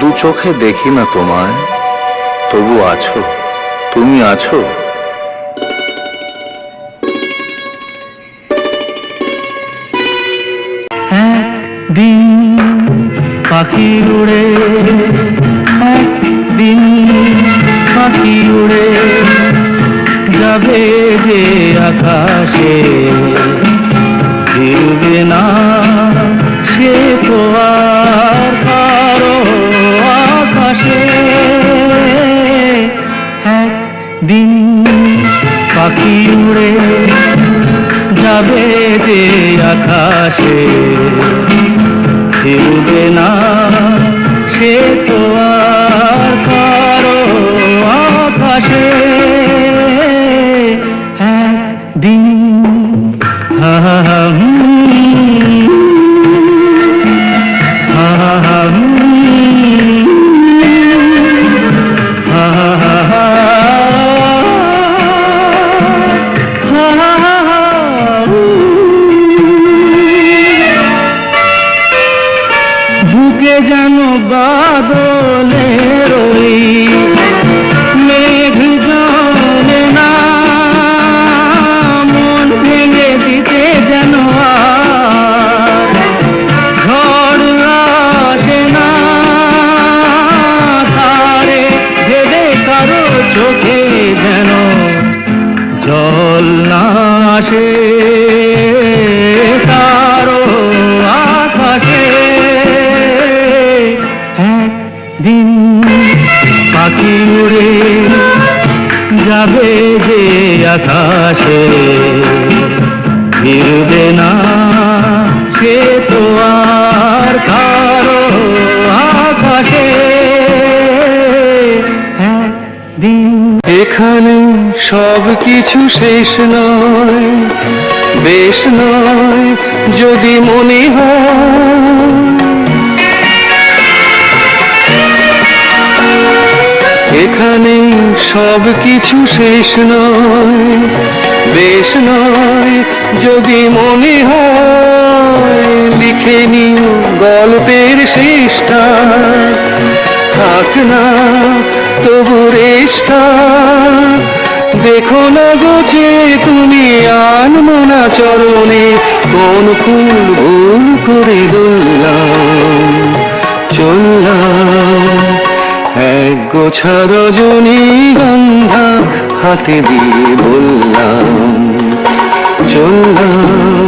দু চোখে দেখি না তোমায়, তবু আছো। তুমি আছো? একদিন পাখি উড়ে, একদিন পাখি উড়ে যাবে যে আকাশে। ফিরবে না পাখি উড়ে যাবে যে আকাশে। ফিরবে না সে তো আর কারও আকাশে। একদিন হা বুকে যেন বাদলের ওই মেঘ জলে না, মন ভেঙে দিতে যেন না। চোখে যেন জল না আসে। একদিন পাখি উড়ে যাবে যে আকাশে। ফিরবে না সে তো আর কারও আকাশে। এখানে সব কিছু শেষ নয়, বেশ নয়, যদি মনে হয় এখানে সব কিছু শেষ নয়, বেশ নয়, যদি মনে হয় লিখে নিও গল্পের শেষটা। থাক না, তবু রেশটা দেখো না গোছে তুমি আনমনা চরণে কোন ফুল ভুল গোছা রজনী গন্ধা হাতে দিয়ে বললাম চললাম।